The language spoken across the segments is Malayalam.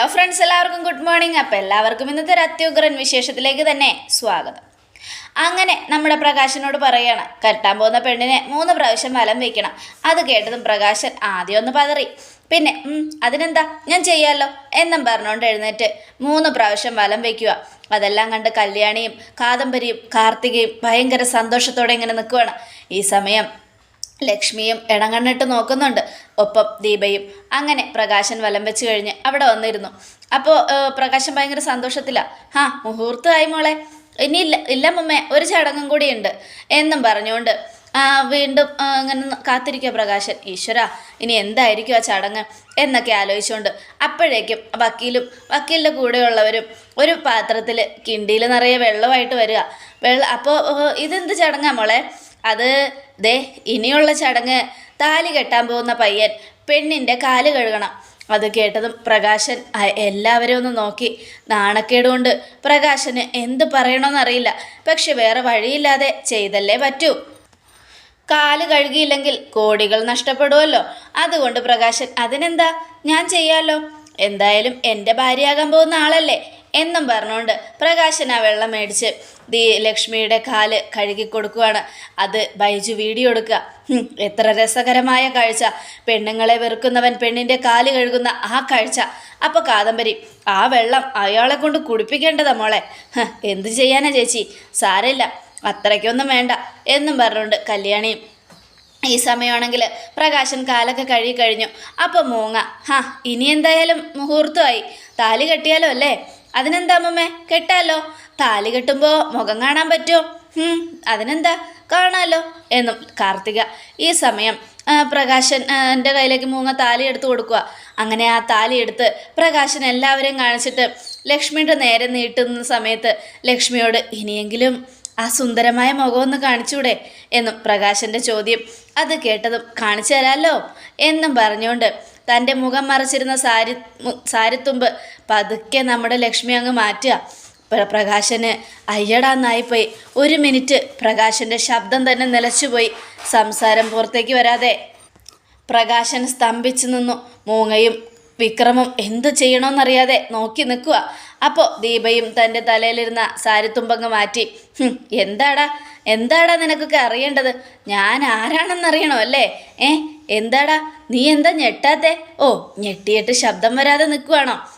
ഹലോ ഫ്രണ്ട്സ് എല്ലാവർക്കും ഗുഡ് മോർണിംഗ് അപ്പം എല്ലാവർക്കും ഇന്നത്തെ ഒരു അത്യുഗ്രൻ വിശേഷത്തിലേക്ക് തന്നെ സ്വാഗതം. അങ്ങനെ നമ്മുടെ പ്രകാശനോട് പറയാണ് കെട്ടാൻ പോകുന്ന പെണ്ണിനെ മൂന്ന് പ്രാവശ്യം വലം വയ്ക്കണം അത് കേട്ടതും പ്രകാശൻ ആദ്യം ഒന്ന് പതറി. പിന്നെ അതിനെന്താ? ഞാൻ ചെയ്യാമല്ലോ എന്നും പറഞ്ഞുകൊണ്ട് എഴുന്നേറ്റ് മൂന്ന് പ്രാവശ്യം വലം വയ്ക്കുക അതെല്ലാം കണ്ട് കല്യാണിയും കാദംബരിയും കാർത്തികയും ഭയങ്കര സന്തോഷത്തോടെ ഇങ്ങനെ നിൽക്കുകയാണ് ഈ സമയം ലക്ഷ്മിയും ഇടങ്ങണ്ണിട്ട് നോക്കുന്നുണ്ട്. ഒപ്പം ദീപയും. അങ്ങനെ പ്രകാശൻ വലം വെച്ച് കഴിഞ്ഞ് അവിടെ വന്നിരുന്നു. അപ്പോൾ പ്രകാശൻ ഭയങ്കര സന്തോഷത്തില. ഹാ മുഹൂർത്തമായി മോളെ. ഇനി ഇല്ല ഇല്ല മുമ്മേ ഒരു ചടങ്ങും കൂടിയുണ്ട് എന്നും പറഞ്ഞുകൊണ്ട് വീണ്ടും അങ്ങനെ കാത്തിരിക്കുക പ്രകാശൻ. ഈശ്വര ഇനി എന്തായിരിക്കും ആ ചടങ്ങ് എന്നൊക്കെ ആലോചിച്ചുകൊണ്ട് അപ്പോഴേക്കും വക്കീലും വക്കീലിന്റെ കൂടെയുള്ളവരും ഒരു പാത്രത്തിൽ കിണ്ടിയിൽ നിറയെ വെള്ളമായിട്ട് വരിക. വെള്ളം അപ്പോൾ ഇതെന്ത് ചടങ്ങാ മോളെ? അത് ദേ ഇനിയുള്ള ചടങ്ങ് താലി കെട്ടാൻ പോകുന്ന പയ്യൻ പെണ്ണിന്റെ കാൽ കഴുകണം. അത് കേട്ടതും പ്രകാശൻ എല്ലാവരും ഒന്ന് നോക്കി നാണക്കേടുകൊണ്ട് പ്രകാശന് എന്ത് പറയണമെന്നറിയില്ല പക്ഷെ വേറെ വഴിയില്ലാതെ ചെയ്തല്ലേ പറ്റൂ. കാൽ കഴുകിയില്ലെങ്കിൽ കോടികൾ നഷ്ടപ്പെടുമല്ലോ അതുകൊണ്ട് പ്രകാശൻ അതിനെന്താ? ഞാൻ ചെയ്യാലോ? എന്തായാലും എന്റെ ഭാര്യയാകാൻ പോകുന്ന ആളല്ലേ? എന്നും പറഞ്ഞുകൊണ്ട് പ്രകാശൻ ആ വെള്ളം മേടിച്ച് ദീ ലക്ഷ്മിയുടെ കാൽ കഴുകി കൊടുക്കുകയാണ് അത് ബൈജു വീഡിയോ എടുക്കുക. എത്ര രസകരമായ കാഴ്ച. പെണ്ണുങ്ങളെ വെറുക്കുന്നവൻ പെണ്ണിന്റെ കാൽ കഴുകുന്ന ആ കാഴ്ച. അപ്പോൾ കാദംബരി ആ വെള്ളം അയാളെ കൊണ്ട് കുടിപ്പിക്കേണ്ടതാ മോളെ. എന്ത് ചെയ്യാനാ ചേച്ചി? സാരമില്ല അത്രയ്ക്കൊന്നും വേണ്ട എന്നും പറഞ്ഞുകൊണ്ട് കല്യാണിയും ഈ സമയമാണെങ്കിൽ പ്രകാശൻ കാലൊക്കെ കഴുകി കഴിഞ്ഞു. അപ്പോൾ മൂങ്ങ ഹാ ഇനി എന്തായാലും മുഹൂർത്തമായി. താലി കെട്ടിയാലോ അല്ലേ? അതിനെന്താ അമ്മമ്മേ? കെട്ടാലോ? താലി കെട്ടുമ്പോൾ മുഖം കാണാൻ പറ്റുമോ? അതിനെന്താ? കാണാലോ? എന്നും കാർത്തിക ഈ സമയം പ്രകാശൻ എന്റെ കയ്യിലേക്ക് മൂങ്ങ താലി എടുത്ത് കൊടുക്കുക അങ്ങനെ ആ താലി എടുത്ത് പ്രകാശൻ എല്ലാവരെയും കാണിച്ചിട്ട് ലക്ഷ്മിയുടെ നേരെ നീട്ടുന്ന സമയത്ത് ലക്ഷ്മിയോട് ഇനിയെങ്കിലും ആ സുന്ദരമായ മുഖമൊന്ന് കാണിച്ചൂടെ? എന്നും പ്രകാശന്റെ ചോദ്യം അത് കേട്ടതും കാണിച്ചു തരാമല്ലോ എന്നും പറഞ്ഞുകൊണ്ട് തന്റെ മുഖം മറച്ചിരുന്ന സാരി സാരിത്തുമ്പ് പതുക്കെ നമ്മുടെ ലക്ഷ്മി അങ്ങ് മാറ്റുക. പ്ര- പ്രകാശന് അയ്യടാന്നായിപ്പോയി ഒരു മിനിറ്റ് പ്രകാശന്റെ ശബ്ദം തന്നെ നിലച്ചുപോയി. സംസാരം പുറത്തേക്ക് വരാതെ പ്രകാശൻ സ്തംഭിച്ചു നിന്നു. മൂങ്ങയും വിക്രമും എന്തു ചെയ്യണമെന്നറിയാതെ നോക്കി നിൽക്കുക. അപ്പോൾ ദീപയും തന്റെ തലയിലിരുന്ന സാരിത്തുമ്പങ്ങ് മാറ്റി. എന്താടാ? എന്താടാ നിനക്കൊക്കെ അറിയേണ്ടത്? ഞാൻ ആരാണെന്നറിയണോ അല്ലേ? ഏ? എന്താടാ? നീ എന്താ ഞെട്ടാത്തെ? ഓ ഞെട്ടിയിട്ട് ശബ്ദം വരാതെ നിൽക്കുവാണോ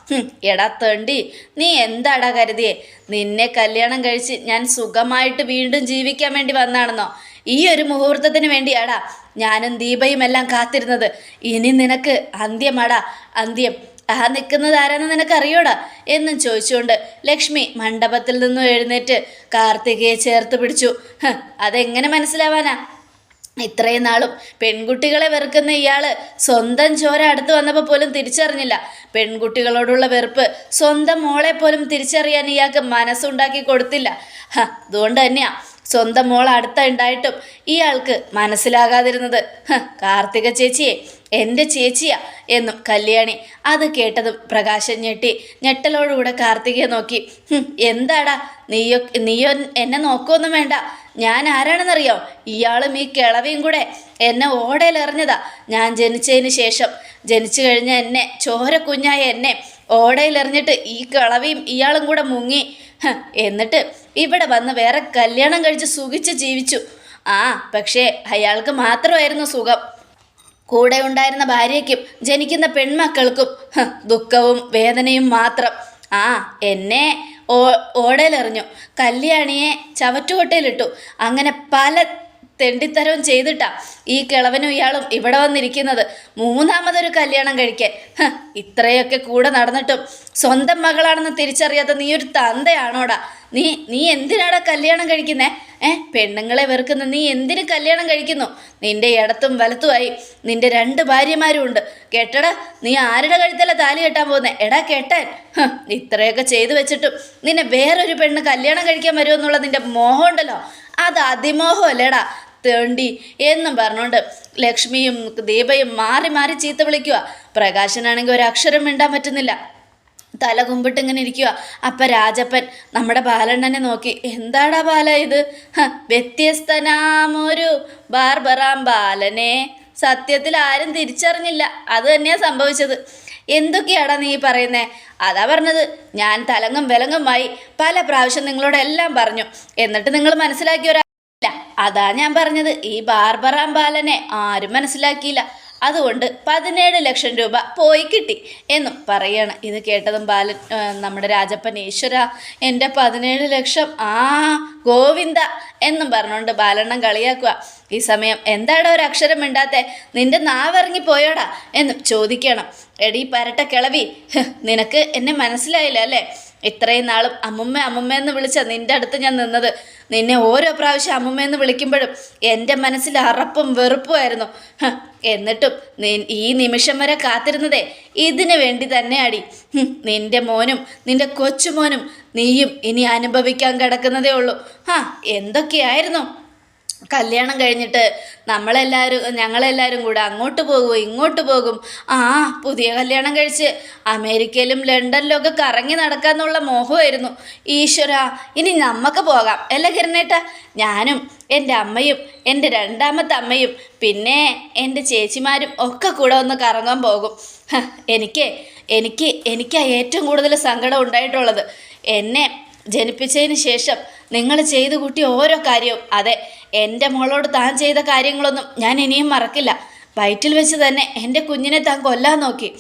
എടാ തണ്ടി നീ എന്താടാ കരുതിയേ? നിന്നെ കല്യാണം കഴിച്ച് ഞാൻ സുഖമായിട്ട് വീണ്ടും ജീവിക്കാൻ വേണ്ടി വന്നാണെന്നോ? ഈ ഒരു മുഹൂർത്തത്തിന് വേണ്ടിയാടാ ഞാനും ദീപയും എല്ലാം കാത്തിരുന്നത്. ഇനി നിനക്ക് അന്ത്യമാടാ അന്ത്യം. ആ നിൽക്കുന്നത് ആരാന്ന് നിനക്കറിയോടാ? എന്നും ചോദിച്ചുകൊണ്ട് ലക്ഷ്മി മണ്ഡപത്തിൽ നിന്നും എഴുന്നേറ്റ് കാർത്തികയെ ചേർത്ത് പിടിച്ചു. "ഹ്, അതെങ്ങനെ മനസ്സിലാവാനാ? ഇത്രയും നാളും പെൺകുട്ടികളെ വെറുക്കുന്ന ഇയാൾ സ്വന്തം ചോര അടുത്ത് വന്നപ്പോൾ പോലും തിരിച്ചറിഞ്ഞില്ല. പെൺകുട്ടികളോടുള്ള വെറുപ്പ് സ്വന്തം മോളെ പോലും തിരിച്ചറിയാൻ ഇയാൾക്ക് മനസ്സുണ്ടാക്കി കൊടുത്തില്ല. അതുകൊണ്ട് തന്നെയാ സ്വന്തം മോൾ അടുത്ത ഉണ്ടായിട്ടും ഇയാൾക്ക് മനസ്സിലാകാതിരുന്നത്. കാർത്തിക ചേച്ചിയെ എന്റെ ചേച്ചിയാ എന്നും കല്യാണി അത് കേട്ടതും പ്രകാശൻ ഞെട്ടി. ഞെട്ടലോടുകൂടെ കാർത്തികയെ നോക്കി. എന്താടാ? നീയോ നീയോ എന്നെ നോക്കുമൊന്നും വേണ്ട. ഞാൻ ആരാണെന്നറിയോ? ഇയാളും ഈ കിളവിയും കൂടെ എന്നെ ഓടയിലെറിഞ്ഞതാ. ഞാൻ ജനിച്ചതിന് ശേഷം. ജനിച്ചു കഴിഞ്ഞ എന്നെ ചോര കുഞ്ഞായ എന്നെ ഓടയിലെറിഞ്ഞിട്ട് ഈ കിളവിയും ഇയാളും കൂടെ മുങ്ങി. എന്നിട്ട് ഇവിടെ വന്ന് വേറെ കല്യാണം കഴിച്ച് സുഖിച്ച് ജീവിച്ചു. ആ പക്ഷേ അയാൾക്ക് മാത്രമായിരുന്നു സുഖം. കൂടെ ഉണ്ടായിരുന്ന ഭാര്യയ്ക്കും ജനിക്കുന്ന പെൺമക്കൾക്കും ദുഃഖവും വേദനയും മാത്രം. ആ എന്നെ ഓടയിലെറിഞ്ഞു കല്യാണിയെ ചവറ്റുകൊട്ടയിലിട്ടു. അങ്ങനെ പല തെണ്ടിത്തരവും ചെയ്തിട്ടാ ഈ കിളവനും ഇയാളും ഇവിടെ വന്നിരിക്കുന്നത്. മൂന്നാമതൊരു കല്യാണം കഴിക്കാൻ. ഇത്രയൊക്കെ കൂടെ നടന്നിട്ടും സ്വന്തം മകളാണെന്ന് തിരിച്ചറിയാത്ത നീ ഒരു തന്തയാണോടാ? നീ നീ എന്തിനാടാ കല്യാണം കഴിക്കുന്നേ? ഏ പെണ്ണുങ്ങളെ വെറുക്കുന്ന നീ എന്തിന് കല്യാണം കഴിക്കുന്നു? നിന്റെ ഇടത്തും വലത്തുമായി നിന്റെ രണ്ട് ഭാര്യമാരും ഉണ്ട് കേട്ടടാ നീ ആരുടെ കഴുത്തല്ല താലി കെട്ടാൻ പോകുന്നേ? എടാ കേട്ടാൻ. ഇത്രയൊക്കെ ചെയ്തു വെച്ചിട്ടും നിന്നെ വേറൊരു പെണ്ണ് കല്യാണം കഴിക്കാൻ വരുമെന്നുള്ള നിന്റെ മോഹം ഉണ്ടല്ലോ. അത് അതിമോഹമല്ലേടാ തേണ്ടി എന്നും പറഞ്ഞുകൊണ്ട് ലക്ഷ്മിയും ദീപയും മാറി മാറി ചീത്ത വിളിക്കുക പ്രകാശനാണെങ്കിൽ ഒരു അക്ഷരം മിണ്ടാൻ പറ്റുന്നില്ല. തല കുമ്പിട്ട് ഇങ്ങനെ ഇരിക്കുക അപ്പം രാജപ്പൻ നമ്മുടെ ബാലണ്ണനെ നോക്കി എന്താടാ ബാല ഇത്? വ്യത്യസ്തനാമൊരു ബാർബറാം ബാലനെ. സത്യത്തിൽ ആരും തിരിച്ചറിഞ്ഞില്ല. അത് തന്നെയാണ് സംഭവിച്ചത്. എന്തൊക്കെയാടാ നീ പറയുന്നേ? അതാ പറഞ്ഞത്. ഞാൻ തലങ്ങും വിലങ്ങുമായി പല പ്രാവശ്യം നിങ്ങളോട് എല്ലാം പറഞ്ഞു. എന്നിട്ട് നിങ്ങൾ മനസ്സിലാക്കിയ ഒരാളില്ല. അതാ ഞാൻ പറഞ്ഞത്. ഈ ബാർബറാം ബാലനെ ആരും മനസ്സിലാക്കിയില്ല. അതുകൊണ്ട് പതിനേഴ് ലക്ഷം രൂപ പോയി കിട്ടി എന്നും പറയാണ്. ഇത് കേട്ടതും ബാലൻ നമ്മുടെ രാജപ്പൻ ഈശ്വര എന്റെ പതിനേഴ് ലക്ഷം ആ ഗോവിന്ദ എന്നും പറഞ്ഞുകൊണ്ട് ബാലണ്ണം കളിയാക്കുക. ഈ സമയം എന്താടാ ഒരു അക്ഷരം മിണ്ടാത്തെ? നിന്റെ നാവിറങ്ങി പോയോടാ എന്നും ചോദിക്കണം. എടീ പരട്ട കിളവി നിനക്ക് എന്നെ മനസ്സിലായില്ല അല്ലേ? ഇത്രയും നാളും അമ്മുമ്മ അമ്മുമ്മ എന്ന് വിളിച്ച നിന്റെ അടുത്ത് ഞാൻ നിന്നത്. നിന്നെ ഓരോ പ്രാവശ്യം അമ്മുമ്മ എന്ന് വിളിക്കുമ്പോഴും എന്റെ മനസ്സിൽ അറപ്പും വെറുപ്പുമായിരുന്നു എന്നിട്ടും ഈ നിമിഷം വരെ കാത്തിരുന്നതേ ഇതിനു വേണ്ടി തന്നെ അടി. ഹും, നിന്റെ മോനും നിന്റെ കൊച്ചുമോനും നീയും ഇനി അനുഭവിക്കാൻ കിടക്കുന്നതേ ഉള്ളൂ. ആ എന്തൊക്കെയായിരുന്നു? കല്യാണം കഴിഞ്ഞിട്ട് നമ്മളെല്ലാവരും ഞങ്ങളെല്ലാവരും കൂടെ അങ്ങോട്ട് പോകും ഇങ്ങോട്ട് പോകും? ആ പുതിയ കല്യാണം കഴിച്ച് അമേരിക്കയിലും ലണ്ടനിലും ഒക്കെ കറങ്ങി നടക്കാന്നുള്ള മോഹമായിരുന്നു. ഈശ്വര ഇനി നമുക്ക് പോകാം. അല്ല കിരണേട്ട ഞാനും എന്റെ അമ്മയും എന്റെ രണ്ടാമത്തെ അമ്മയും പിന്നെ എന്റെ ചേച്ചിമാരും ഒക്കെ കൂടെ ഒന്ന് കറങ്ങാൻ പോകും. എനിക്ക് എനിക്ക് എനിക്കാ ഏറ്റവും കൂടുതൽ സങ്കടം ഉണ്ടായിട്ടുള്ളത്. എന്നെ ജനിപ്പിച്ചതിന് ശേഷം നിങ്ങൾ ചെയ്തു കൂട്ടിയ ഓരോ കാര്യവും അതെ എന്റെ മോളോട് താൻ ചെയ്ത കാര്യങ്ങളൊന്നും ഞാൻ ഇനിയും മറക്കില്ല. വയറ്റിൽ വെച്ച് തന്നെ എന്റെ കുഞ്ഞിനെ താൻ കൊല്ലാൻ നോക്കി.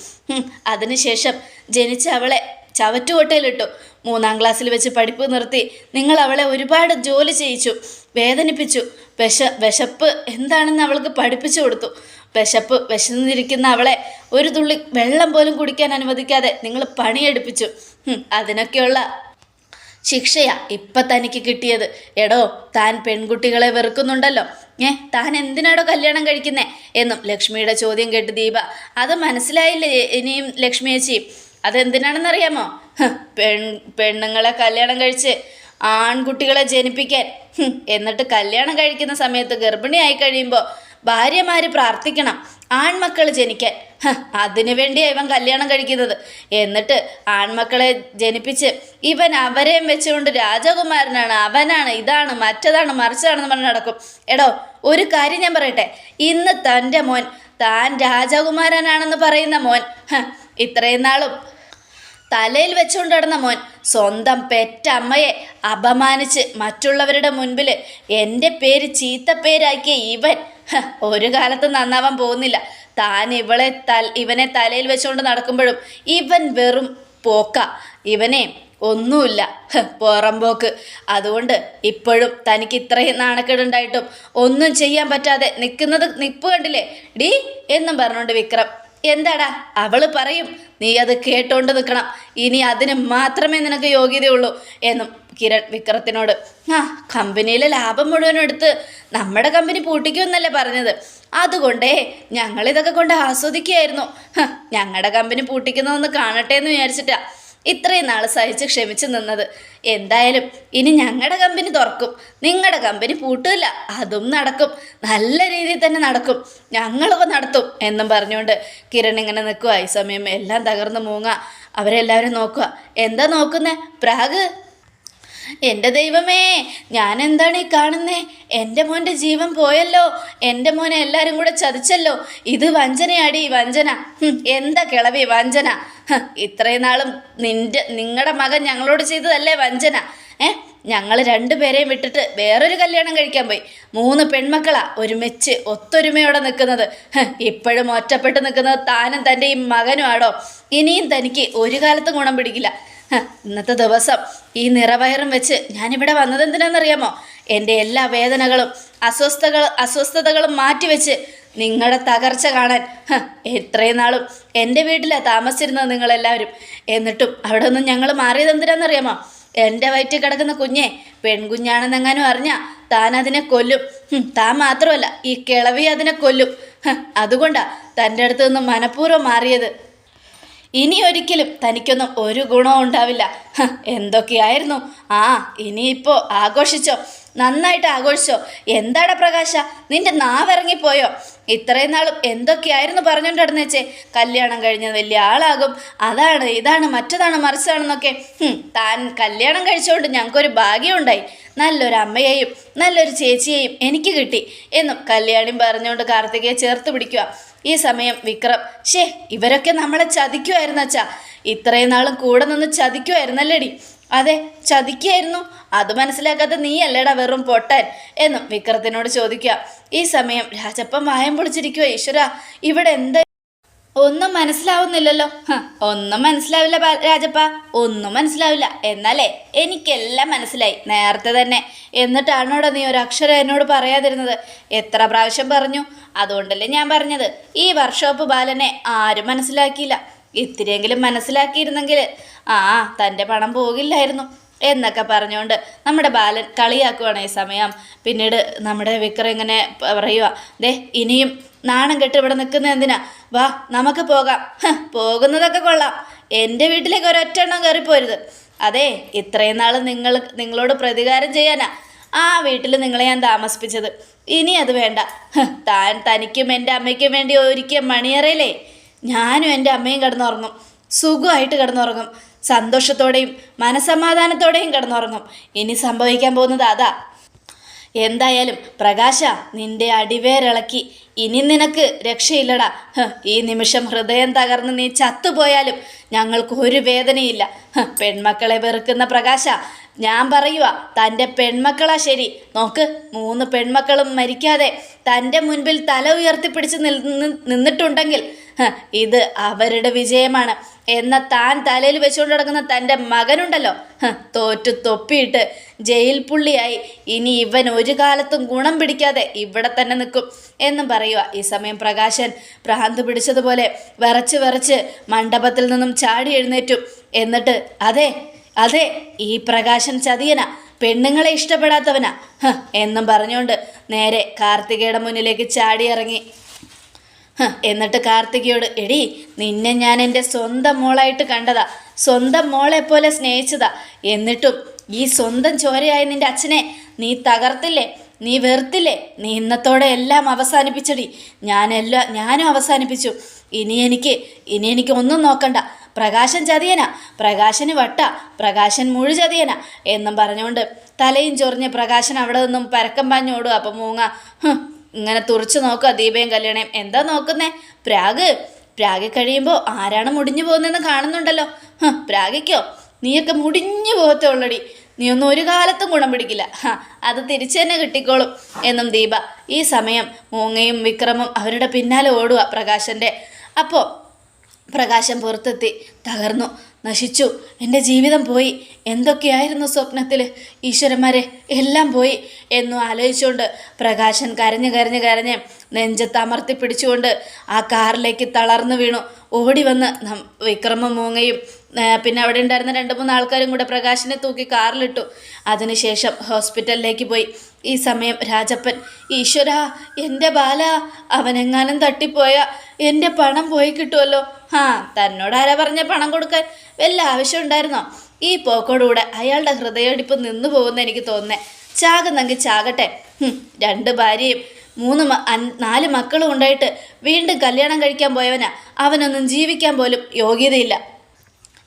അതിനുശേഷം ജനിച്ച അവളെ ചവറ്റുകൊട്ടയിലിട്ടു. മൂന്നാം ക്ലാസ്സിൽ വെച്ച് പഠിപ്പ് നിർത്തി നിങ്ങൾ അവളെ ഒരുപാട് ജോലി ചെയ്യിച്ചു വേദനിപ്പിച്ചു. വിശ വിശപ്പ് എന്താണെന്ന് അവൾക്ക് പഠിപ്പിച്ചു കൊടുത്തു. വിശപ്പ് വിശന്നിരിക്കുന്ന അവളെ ഒരു തുള്ളി വെള്ളം പോലും കുടിക്കാൻ അനുവദിക്കാതെ നിങ്ങൾ പണിയെടുപ്പിച്ചു. അതിനൊക്കെയുള്ള ശിക്ഷയാ ഇപ്പൊ തനിക്ക് കിട്ടിയത്. എടോ താൻ പെൺകുട്ടികളെ വെറുക്കുന്നുണ്ടല്ലോ. ഏ താൻ എന്തിനാടോ കല്യാണം കഴിക്കുന്നേ? എന്നും ലക്ഷ്മിയുടെ ചോദ്യം കേട്ട് ദീപ അത് മനസ്സിലായില്ലേ ഇനിയും ലക്ഷ്മി ചേച്ചി അതെന്തിനാണെന്നറിയാമോ പെൺ പെണ്ണുങ്ങളെ കല്യാണം കഴിച്ച് ആൺകുട്ടികളെ ജനിപ്പിക്കാൻ. എന്നിട്ട് കല്യാണം കഴിക്കുന്ന സമയത്ത് ഗർഭിണിയായി കഴിയുമ്പോൾ ഭാര്യമാര് പ്രാർത്ഥിക്കണം. ആൺമക്കൾ ജനിക്കാൻ. അതിനു വേണ്ടിയാ ഇവൻ കല്യാണം കഴിക്കുന്നത്. എന്നിട്ട് ആൺമക്കളെ ജനിപ്പിച്ച് ഇവൻ അവരെയും വെച്ചുകൊണ്ട് രാജകുമാരനാണ് അവനാണ് ഇതാണ് മറ്റതാണ് മറിച്ചതാണെന്ന് പറഞ്ഞ് നടക്കും. എടോ ഒരു കാര്യം ഞാൻ പറയട്ടെ? ഇന്ന് തന്റെ മോൻ താൻ രാജകുമാരനാണെന്ന് പറയുന്ന മോൻ ഇത്രയും നാളും തലയിൽ വെച്ചുകൊണ്ട് നടന്ന മോൻ സ്വന്തം പെറ്റമ്മയെ അപമാനിച്ച് മറ്റുള്ളവരുടെ മുൻപിൽ എന്റെ പേര് ചീത്തപ്പേരാക്കിയ ഇവൻ ഒരു കാലത്ത് നന്നാവാൻ പോകുന്നില്ല. താൻ ഇവളെ തൽ ഇവനെ തലയിൽ വെച്ചുകൊണ്ട് നടക്കുമ്പോഴും ഇവൻ വെറും പോക്ക. ഇവനെ ഒന്നുമില്ല. പുറമ്പോക്ക് അതുകൊണ്ട് ഇപ്പോഴും തനിക്ക് ഇത്രയും നാണക്കേടുണ്ടായിട്ടും ഒന്നും ചെയ്യാൻ പറ്റാതെ നിൽക്കുന്നത് നിപ്പ് കണ്ടില്ലേ? ഡി എന്നും പറഞ്ഞുകൊണ്ട് വിക്രം. എന്താടാ? അവൾ പറയും നീ അത് കേട്ടോണ്ട് നിൽക്കണം ഇനി അതിന് മാത്രമേ നിനക്ക് യോഗ്യതയുള്ളൂ എന്നും കിരൺ വിക്രത്തിനോട്. ആ കമ്പനിയിലെ ലാഭം മുഴുവനും എടുത്ത് നമ്മുടെ കമ്പനി പൂട്ടിക്കുമെന്നല്ലേ പറഞ്ഞത്. അതുകൊണ്ടേ ഞങ്ങളിതൊക്കെ കൊണ്ട് ആസ്വദിക്കുകയായിരുന്നു. ഞങ്ങളുടെ കമ്പനി പൂട്ടിക്കുന്നതൊന്ന് കാണട്ടെ എന്ന് വിചാരിച്ചിട്ടാ. ഇത്രയും നാൾ സഹിച്ച് ക്ഷമിച്ചു നിന്നത്. എന്തായാലും ഇനി ഞങ്ങളുടെ കമ്പനി തുറക്കും. നിങ്ങളുടെ കമ്പനി പൂട്ടില്ല. അതും നടക്കും. നല്ല രീതിയിൽ തന്നെ നടക്കും. ഞങ്ങളൊക്കെ നടത്തും എന്നും പറഞ്ഞുകൊണ്ട് കിരൺ ഇങ്ങനെ നിൽക്കുക ഈ സമയം എല്ലാം തകർന്ന് മൂങ്ങ. അവരെല്ലാവരും നോക്കുക എന്താ നോക്കുന്നേ? പ്രാഗ്? എന്റെ ദൈവമേ ഞാൻ എന്താണ് ഈ കാണുന്നേ? എന്റെ മോന്റെ ജീവൻ പോയല്ലോ. എന്റെ മോനെ എല്ലാവരും കൂടെ ചതിച്ചല്ലോ. ഇത് വഞ്ചനയാടി വഞ്ചന. എന്താ കിളവി വഞ്ചന? ഇത്രയും നാളും നിന്റെ നിങ്ങളുടെ മകൻ ഞങ്ങളോട് ചെയ്തതല്ലേ വഞ്ചന? ഏ ഞങ്ങൾ രണ്ടുപേരെയും വിട്ടിട്ട് വേറൊരു കല്യാണം കഴിക്കാൻ പോയി. മൂന്ന് പെൺമക്കളാ ഒരുമിച്ച് ഒത്തൊരുമയോടെ നിൽക്കുന്നത്. ഇപ്പോഴും ഒറ്റപ്പെട്ട് നിൽക്കുന്നത് താനും തന്റെ ഈ മകനും ആടോ ഇനിയും തനിക്ക് ഒരു കാലത്തും ഗുണം പിടിക്കില്ല. ഇന്നത്തെ ദിവസം ഈ നിറവയറും വെച്ച് ഞാനിവിടെ വന്നത് എന്തിനാണെന്നറിയാമോ? എന്റെ എല്ലാ വേദനകളും അസ്വസ്ഥകൾ അസ്വസ്ഥതകളും മാറ്റിവെച്ച് നിങ്ങളുടെ തകർച്ച കാണാൻ. എത്രയും നാളും എന്റെ വീട്ടിലാണ് താമസിച്ചിരുന്നത് നിങ്ങളെല്ലാവരും. എന്നിട്ടും അവിടെ നിന്ന് ഞങ്ങൾ മാറിയത് എന്തിനാണെന്നറിയാമോ? എന്റെ വയറ്റിൽ കിടക്കുന്ന കുഞ്ഞെ പെൺകുഞ്ഞാണെന്നെങ്ങാനും അറിഞ്ഞാൽ താൻ അതിനെ കൊല്ലും താൻ മാത്രമല്ല ഈ കിളവി അതിനെ കൊല്ലും. അതുകൊണ്ടാണ് തന്റെ അടുത്ത് നിന്ന് മനഃപൂർവം മാറിയത്. ഇനി ഒരിക്കലും തനിക്കൊന്നും ഒരു ഗുണവും ഉണ്ടാവില്ല. എന്തൊക്കെയായിരുന്നു? ആ ഇനിയിപ്പോൾ ആഘോഷിച്ചോ? നന്നായിട്ട് ആഘോഷിച്ചോ? എന്താടാ പ്രകാശ നിന്റെ നാവിറങ്ങിപ്പോയോ? ഇത്രയും നാളും എന്തൊക്കെയായിരുന്നു പറഞ്ഞുകൊണ്ട് നടന്നേച്ചേ? കല്യാണം കഴിഞ്ഞ വലിയ ആളാകും. അതാണ് ഇതാണ് മറ്റതാണ് മറിച്ചതാണെന്നൊക്കെ താൻ കല്യാണം കഴിച്ചുകൊണ്ട് ഞങ്ങൾക്കൊരു ഭാഗ്യമുണ്ടായി. നല്ലൊരു അമ്മയെയും നല്ലൊരു ചേച്ചിയെയും എനിക്ക് കിട്ടി. എന്നും കല്യാണി പറഞ്ഞുകൊണ്ട് കാർത്തികയെ ചേർത്ത് പിടിക്കുക ഈ സമയം വിക്രം ഷേ ഇവരൊക്കെ നമ്മളെ ചതിക്കുമായിരുന്നു അച്ഛാ. ഇത്രയും നാളും കൂടെ നിന്ന് ചതിക്കുമായിരുന്നല്ലേടി അതെ ചതിക്കായിരുന്നു. അത് മനസ്സിലാക്കാത്ത നീ അല്ലേടാ വെറും പൊട്ടൻ എന്നും വിക്രത്തിനോട് ചോദിക്കുക. ഈ സമയം രാജപ്പൻ വായം പൊളിച്ചിരിക്കുക ഈശ്വര. ഇവിടെ എന്താ ഒന്നും മനസ്സിലാവുന്നില്ലല്ലോ. ഒന്നും മനസ്സിലാവില്ല രാജപ്പ. ഒന്നും മനസ്സിലാവില്ല. എന്നാലേ എനിക്കെല്ലാം മനസ്സിലായി. നേരത്തെ തന്നെ. എന്നിട്ടാണോടാ നീ ഒരു അക്ഷരം എന്നോട് പറയാതിരുന്നത്? എത്ര പ്രാവശ്യം പറഞ്ഞു? അതുകൊണ്ടല്ലേ ഞാൻ പറഞ്ഞത്. ഈ വർക്ക്ഷോപ്പ് ബാലനെ ആരും മനസ്സിലാക്കിയില്ല. ഇത്തിരിയെങ്കിലും മനസ്സിലാക്കിയിരുന്നെങ്കിൽ ആ തന്റെ പണം പോകില്ലായിരുന്നു. എന്നൊക്കെ പറഞ്ഞുകൊണ്ട് നമ്മുടെ ബാലൻ കളിയാക്കുവാണ് ഈ സമയം. പിന്നീട് നമ്മുടെ വിക്രം ഇങ്ങനെ പറയുക ദേ ഇനിയും നാണം കെട്ട് ഇവിടെ നിൽക്കുന്ന എന്തിനാ? വാ നമുക്ക് പോകാം. പോകുന്നതൊക്കെ കൊള്ളാം. എന്റെ വീട്ടിലേക്ക് ഒരൊറ്റെണ്ണം കയറിപ്പോരുത്. അതെ ഇത്രയും നാൾ നിങ്ങൾ നിങ്ങളോട് പ്രതികാരം ചെയ്യാനാ. ആ വീട്ടിൽ നിങ്ങളെ ഞാൻ താമസിപ്പിച്ചത്. ഇനി അത് വേണ്ട. താൻ തനിക്കും എന്റെ അമ്മയ്ക്കും വേണ്ടി ഒരുക്കിയ മണിയറയിലേ. ഞാനും എന്റെ അമ്മയും കിടന്നുറങ്ങും. സുഖമായിട്ട് കിടന്നുറങ്ങും. സന്തോഷത്തോടെയും മനസമാധാനത്തോടെയും കിടന്നുറങ്ങും. ഇനി സംഭവിക്കാൻ പോകുന്നത് അതാ. എന്തായാലും പ്രകാശ നിന്റെ അടിവേരിളക്കി. ഇനി നിനക്ക് രക്ഷയില്ലടാ. ഈ നിമിഷം ഹൃദയം തകർന്ന് നീ ചത്തുപോയാലും ഞങ്ങൾക്ക് ഒരു വേദനയില്ല. പെൺമക്കളെ വെറുക്കുന്ന പ്രകാശ ഞാൻ പറയുക തന്റെ പെൺമക്കളാ ശരി. നോക്ക് മൂന്ന് പെൺമക്കളും മരിക്കാതെ തന്റെ മുൻപിൽ തല ഉയർത്തിപ്പിടിച്ച് നിന്നിട്ടുണ്ടെങ്കിൽ ഇത് അവരുടെ വിജയമാണ്. എന്ന താൻ തലയിൽ വെച്ചുകൊണ്ട് നടക്കുന്ന തന്റെ മകനുണ്ടല്ലോ. തോറ്റു തൊപ്പിയിട്ട് ജയിൽ പുള്ളിയായി. ഇനി ഇവൻ ഒരു കാലത്തും ഗുണം പിടിക്കാതെ ഇവിടെ തന്നെ നിൽക്കും എന്നും പറയുക. ഈ സമയം പ്രകാശൻ ഭ്രാന്ത് പിടിച്ചതുപോലെ വിറച്ച് വിറച്ച് മണ്ഡപത്തിൽ നിന്നും ചാടി എഴുന്നേറ്റു. എന്നിട്ട് അതെ അതെ ഈ പ്രകാശൻ ചതിയനാ. പെണ്ണുങ്ങളെ ഇഷ്ടപ്പെടാത്തവനാ. എന്നും പറഞ്ഞുകൊണ്ട് നേരെ കാർത്തികയുടെ മുന്നിലേക്ക് ചാടി ഇറങ്ങി ഹ, എന്നിട്ട് കാർത്തികയോട് എടി നിന്നെ ഞാൻ എന്റെ സ്വന്തം മോളായിട്ട് കണ്ടതാ. സ്വന്തം മോളെ പോലെ സ്നേഹിച്ചതാ. എന്നിട്ടും ഈ സ്വന്തം ചോരയായ നിന്റെ അച്ഛനെ നീ തകർത്തില്ലേ? നീ വെറുത്തില്ലേ? നീ ഇന്നത്തോടെ എല്ലാം അവസാനിപ്പിച്ചടി. ഞാനെല്ലാം ഞാനും അവസാനിപ്പിച്ചു. ഇനി എനിക്ക് ഇനി എനിക്ക് ഒന്നും നോക്കണ്ട. പ്രകാശൻ ചതിയന. പ്രകാശന് വട്ട. പ്രകാശൻ മുഴു ചതിയന. എന്നും പറഞ്ഞുകൊണ്ട് തലയും ചൊറിഞ്ഞ് പ്രകാശൻ അവിടെ നിന്നും പരക്കം പാഞ്ഞോടുക അപ്പം മൂങ്ങ ഇങ്ങനെ തുറച്ചു നോക്കുക ദീപയും കല്യാണയും. എന്താ നോക്കുന്നേ? പ്രാഗ്. പ്രാഗ് കഴിയുമ്പോൾ ആരാണ് മുടിഞ്ഞു പോകുന്നതെന്ന് കാണുന്നുണ്ടല്ലോ. ഹ, പ്രാഗിക്കോ നീയൊക്കെ മുടിഞ്ഞു പോകത്തേ ഉള്ളടി. ഒന്നും ഒരു കാലത്തും ഗുണം പിടിക്കില്ല. അത് തിരിച്ചു തന്നെ കിട്ടിക്കോളും എന്നും ദീപ. ഈ സമയം മൂങ്ങയും വിക്രമും അവരുടെ പിന്നാലെ ഓടുക പ്രകാശന്റെ അപ്പോൾ പ്രകാശം പുറത്തെത്തി തകർന്നു. നശിച്ചു. എന്റെ ജീവിതം പോയി. എന്തൊക്കെയായിരുന്നു സ്വപ്നത്തിൽ ഈശ്വരന്മാരെ എല്ലാം പോയി എന്നു ആലോചിച്ചുകൊണ്ട് പ്രകാശൻ കരഞ്ഞ് കരഞ്ഞ് കരഞ്ഞ് നെഞ്ചത്ത് അമർത്തി പിടിച്ചുകൊണ്ട് ആ കാറിലേക്ക് തളർന്നു വീണു. ഓടി വന്ന് വിക്രമും മൂങ്ങയും പിന്നെ അവിടെ ഉണ്ടായിരുന്ന രണ്ട് മൂന്ന് ആൾക്കാരും കൂടെ പ്രകാശിനെ തൂക്കി കാറിലിട്ടു. അതിനുശേഷം ഹോസ്പിറ്റലിലേക്ക് പോയി. ഈ സമയം രാജപ്പൻ ഈശ്വര എന്റെ ബാല അവനെങ്ങാനും തട്ടിപ്പോയ? എന്റെ പണം പോയി കിട്ടുമല്ലോ ആ തന്നോട് ആരാ പറഞ്ഞ പണം കൊടുക്കാൻ? വല്ല ആവശ്യം ഉണ്ടായിരുന്നോ ഈ പോക്കോടുകൂടെ അയാളുടെ ഹൃദയടിപ്പ് നിന്നു പോകുന്ന എനിക്ക് തോന്നുന്നേ. ചാകുന്നെങ്കിൽ ചാകട്ടെ. ഹും, രണ്ട് ഭാര്യയും മൂന്ന് നാല് മക്കളും ഉണ്ടായിട്ട് വീണ്ടും കല്യാണം കഴിക്കാൻ പോയവനാ. അവനൊന്നും ജീവിക്കാൻ പോലും യോഗ്യതയില്ല.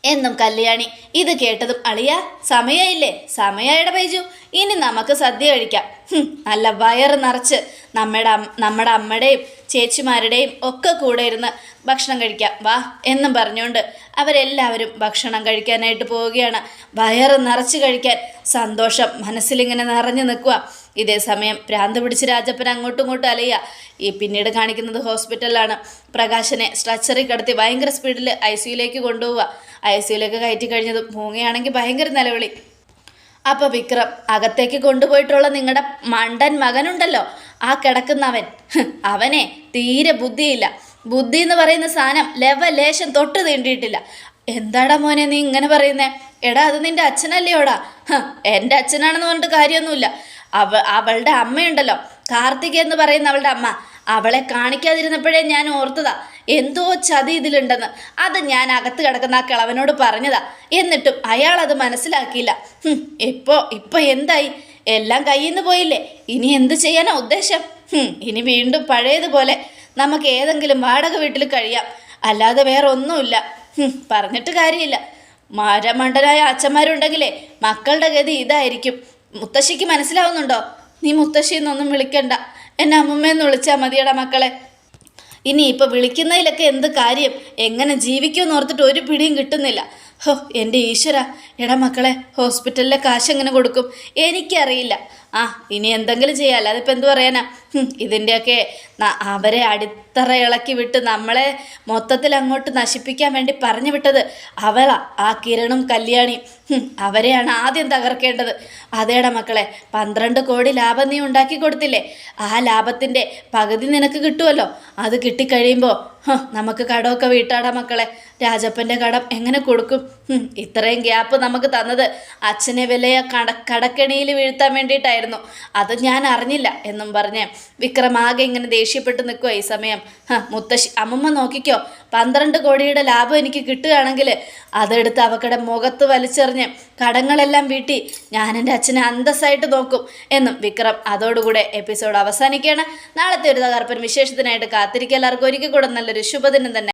എന്നും കല്യാണി. ഇത് കേട്ടതും അളിയ സമയമില്ലേ സമയമായിട ബൈജു. ഇനി നമുക്ക് സദ്യ കഴിക്കാം. നല്ല വയറ് നിറച്ച്. നമ്മുടെ നമ്മുടെ അമ്മയുടെയും ചേച്ചിമാരുടെയും ഒക്കെ കൂടെ ഇരുന്ന് ഭക്ഷണം കഴിക്കാം. വാ എന്നും പറഞ്ഞുകൊണ്ട് അവരെല്ലാവരും ഭക്ഷണം കഴിക്കാനായിട്ട് പോവുകയാണ്. വയറ് നിറച്ച് കഴിക്കാൻ സന്തോഷം. മനസ്സിലിങ്ങനെ നിറഞ്ഞു നിൽക്കുക ഇതേ സമയം ഭ്രാന്ത് പിടിച്ച് രാജപ്പൻ അങ്ങോട്ടും ഇങ്ങോട്ടും അലയുക. ഈ പിന്നീട് കാണിക്കുന്നത് ഹോസ്പിറ്റലിലാണ്. പ്രകാശനെ സ്ട്രച്ചറിൽ കിടത്തി ഭയങ്കര സ്പീഡിൽ ഐ സിയിലേക്ക് കൊണ്ടുപോവുക. ഐ സിയിലേക്ക് കയറ്റി കഴിഞ്ഞതും മൂങ്ങയാണെങ്കിൽ ഭയങ്കര നിലവിളി. അപ്പോൾ വിക്രം അകത്തേക്ക് കൊണ്ടുപോയിട്ടുള്ള നിങ്ങളുടെ മണ്ടൻ മകനുണ്ടല്ലോ. ആ കിടക്കുന്നവൻ. അവനെ തീരെ ബുദ്ധിയില്ല. ബുദ്ധി എന്ന് പറയുന്ന സാധനം ലെവലേശം തൊട്ട് തീണ്ടിയിട്ടില്ല. എന്താടാ മോനെ നീ ഇങ്ങനെ പറയുന്നേ? എടാ അത് നിന്റെ അച്ഛനല്ലയോടാ? എന്റെ അച്ഛനാണെന്ന് പറഞ്ഞിട്ട് കാര്യമൊന്നുമില്ല. അവ അവളുടെ അമ്മയുണ്ടല്ലോ. കാർത്തിക എന്ന് പറയുന്ന അവളുടെ അമ്മ. അവളെ കാണിക്കാതിരുന്നപ്പോഴേ ഞാൻ ഓർത്തതാ. എന്തോ ചതി ഇതിലുണ്ടെന്ന്. അത് ഞാൻ അകത്ത് കിടക്കുന്ന ആ കിളവനോട് പറഞ്ഞതാ. എന്നിട്ടും അയാൾ അത് മനസ്സിലാക്കിയില്ല. എപ്പോ ഇപ്പോ എന്തായി? എല്ലാം കയ്യിൽ നിന്ന് പോയില്ലേ? ഇനി എന്ത് ചെയ്യാനാ ഉദ്ദേശം? ഇനി വീണ്ടും പഴയതുപോലെ നമുക്ക് ഏതെങ്കിലും വാടക വീട്ടിൽ കഴിയാം. അല്ലാതെ വേറെ ഒന്നുമില്ല പറഞ്ഞിട്ട് കാര്യമില്ല. മരമണ്ടനായ അച്ഛന്മാരുണ്ടെങ്കിലേ മക്കളുടെ ഗതി ഇതായിരിക്കും. മുത്തശ്ശിക്ക് മനസ്സിലാവുന്നുണ്ടോ? നീ മുത്തശ്ശിന്നൊന്നും വിളിക്കണ്ട. എന്നെ അമ്മമ്മയെന്ന് വിളിച്ചാൽ മതിയടാ മക്കളെ. ഇനി ഇപ്പോൾ വിളിക്കുന്നതിലൊക്കെ എന്ത് കാര്യം? എങ്ങനെ ജീവിക്കുമെന്ന് ഓർത്തിട്ട് ഒരു പിടിയും കിട്ടുന്നില്ല. ഹോ എന്റെ ഈശ്വര. എടാ മക്കളെ ഹോസ്പിറ്റലിലെ കാശ് എങ്ങനെ കൊടുക്കും? എനിക്കറിയില്ല. ആ ഇനി എന്തെങ്കിലും ചെയ്യാം. അല്ലാതെ ഇപ്പം എന്ത് പറയാനാ? ഇതിന്റെയൊക്കെ അവരെ അവരെ അടിത്തറ ഇളക്കി വിട്ട് നമ്മളെ മൊത്തത്തിൽ അങ്ങോട്ട് നശിപ്പിക്കാൻ വേണ്ടി പറഞ്ഞു വിട്ടത് അവള ആ കിരണും കല്യാണിയും. അവരെയാണ് ആദ്യം തകർക്കേണ്ടത്. അതേടാ മക്കളെ പന്ത്രണ്ട് കോടി ലാഭം നീ ഉണ്ടാക്കി കൊടുത്തില്ലേ? ആ ലാഭത്തിന്റെ പകുതി നിനക്ക് കിട്ടുമല്ലോ അത് കിട്ടിക്കഴിയുമ്പോൾ നമുക്ക് കടമൊക്കെ വീട്ടാടാ മക്കളെ. രാജപ്പന്റെ കടം എങ്ങനെ കൊടുക്കും? ഇത്രയും ഗ്യാപ്പ് നമുക്ക് തന്നത് അച്ഛനെ വിലയ കട കടക്കെണിയിൽ വീഴ്ത്താൻ വേണ്ടിയിട്ടായിരുന്നു. അത് ഞാൻ അറിഞ്ഞില്ല എന്നും പറഞ്ഞ് വിക്രം ആകെ ഇങ്ങനെ ദേഷ്യപ്പെട്ട് നിൽക്കുക ഈ സമയം. മുത്തശ്ശി അമ്മമ്മ നോക്കിക്കോ. പന്ത്രണ്ട് കോടിയുടെ ലാഭം എനിക്ക് കിട്ടുകയാണെങ്കിൽ അതെടുത്ത് അവക്കടെ മുഖത്ത് വലിച്ചെറിഞ്ഞ് കടങ്ങളെല്ലാം വീട്ടി ഞാൻ എന്റെ അച്ഛനെ അന്തസ്സായിട്ട് നോക്കും എന്നും വിക്രം അതോടുകൂടെ എപ്പിസോഡ് അവസാനിക്കുകയാണ്. നാളത്തെ ഒരു തകർപ്പൻ വിശേഷത്തിനായിട്ട് കാത്തിരിക്കുക. എല്ലാവർക്കും ഒരിക്കൽ കൂടെ നല്ലൊരു ശുഭദിനം തന്നെ.